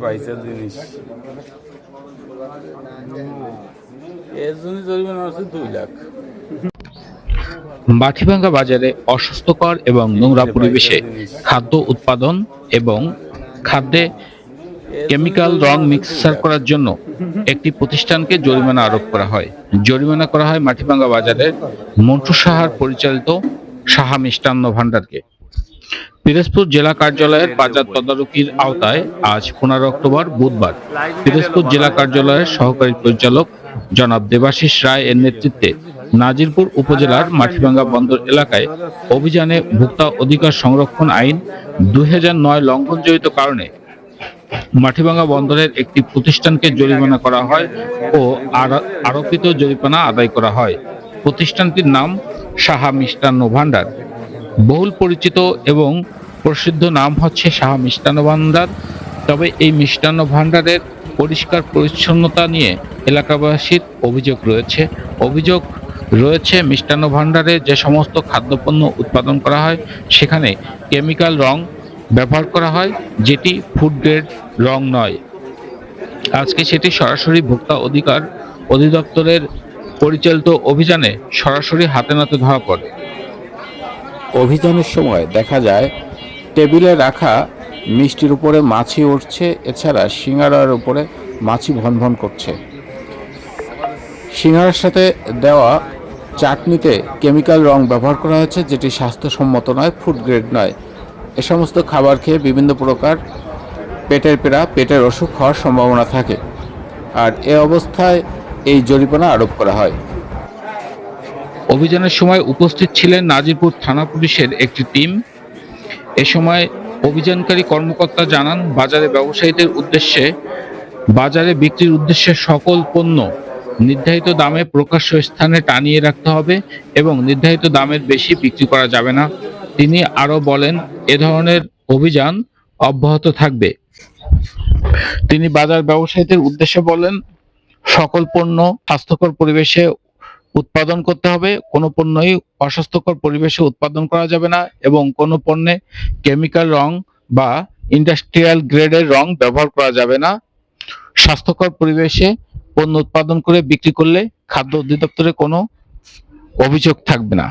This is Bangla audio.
পয়সা জিনিস। এর জন্য জরিমানা দুই লাখ। মাঠিভাঙ্গা বাজারে অস্বাস্থ্যকর এবং নোংরা পরিবেশে খাদ্য উৎপাদন এবং খাদ্যে কেমিক্যাল রং মিক্সার করার জন্য একটি প্রতিষ্ঠানকে জরিমানা আরোপ করা হয়। জরিমানা করা হয় মাটিভাঙ্গা বাজারের মন্টু সাহার পরিচালিত সাহা মিষ্টান্ন ভাণ্ডারকে। পিরোজপুর জেলা কার্যালয়ের বাজার তদারকির আওতায় আজ পনেরো অক্টোবর বুধবার পিরোজপুর জেলা কার্যালয়ের সহকারী পরিচালক জনাব দেবাশিস রায় এর নেতৃত্বে নাজিরপুর উপজেলার মাটিভাঙ্গা বন্দর এলাকায় অভিযানে ভোক্তা অধিকার সংরক্ষণ আইন দুই নয় লঙ্ঘনজনিত কারণে মাটিভাঙ্গা বন্দরের একটি প্রতিষ্ঠানকে জরিমানা করা হয় ও আরা- আরোপিত জরিমানা আদায় করা হয়। প্রতিষ্ঠানটির নাম সাহা মিষ্টান্ন ভাণ্ডার। বহুল পরিচিত এবং প্রসিদ্ধ নাম হচ্ছে সাহা মিষ্টান্ন ভাণ্ডার তবে এই মিষ্টান্ন ভাণ্ডারের পরিষ্কার পরিচ্ছন্নতা নিয়ে এলাকাবাসীর অভিযোগ রয়েছে। অভিযোগ রয়েছে, মিষ্টান্ন ভাণ্ডারে যে সমস্ত খাদ্যপণ্য উৎপাদন করা হয়, সেখানে কেমিক্যাল রং ব্যবহার করা হয়, যেটি ফুড গ্রেড রং নয়। আজকে সেটি সরাসরি ভোক্তা অধিকার অধিদপ্তরের পরিচালিত অভিযানে সরাসরি হাতে নাতে ধরা পড়ে। অভিযানের সময় দেখা যায়, টেবিলে রাখা মিষ্টির উপরে মাছি উঠছে এছাড়া সিঙ্গারার উপরে মাছি ভনভন করছে। সিঙ্গারার সাথে দেওয়া চাটনিতে কেমিক্যাল রং ব্যবহার করা হয়েছে, যেটি স্বাস্থ্যসম্মত নয়, ফুড গ্রেড নয়। এ সমস্ত খাবার খেয়ে বিভিন্ন প্রকার পেটের পীড়া, পেটের অসুখ হওয়ার সম্ভাবনা থাকে। আর এ অবস্থায় এই জরিমানা আরোপ করা হয়। অভিযানের সময় উপস্থিত ছিলেন নাজিরপুর থানা পুলিশের একটি টিম। এ সময় অভিযানকারী কর্মকর্তা জানান, বাজারে ব্যবসায়ীদের উদ্দেশ্যে, বাজারে বিক্রির উদ্দেশ্যে সকল পণ্য নির্ধারিত দামে প্রকাশ্য স্থানে টানিয়ে রাখতে হবে এবং নির্ধারিত দামের বেশি বিক্রি করা যাবে না। তিনি আরও বলেন, এ ধরনের অভিযান অব্যাহত থাকবে। তিনি বাজার ব্যবসায়ীদের উদ্দেশ্যে বলেন, সকল পণ্য স্বাস্থ্যকর পরিবেশে উৎপাদন করতে হবে, কোনো পণ্যই অস্বাস্থ্যকর পরিবেশে উৎপাদন করা যাবে না এবং কোনো পণ্যে কেমিক্যাল রং বা ইন্ডাস্ট্রিয়াল গ্রেডের রং ব্যবহার করা যাবে না। স্বাস্থ্যকর পরিবেশে পণ্য উৎপাদন করে বিক্রি করলে খাদ্য অধিদপ্তরে কোনো অভিযোগ থাকবে না।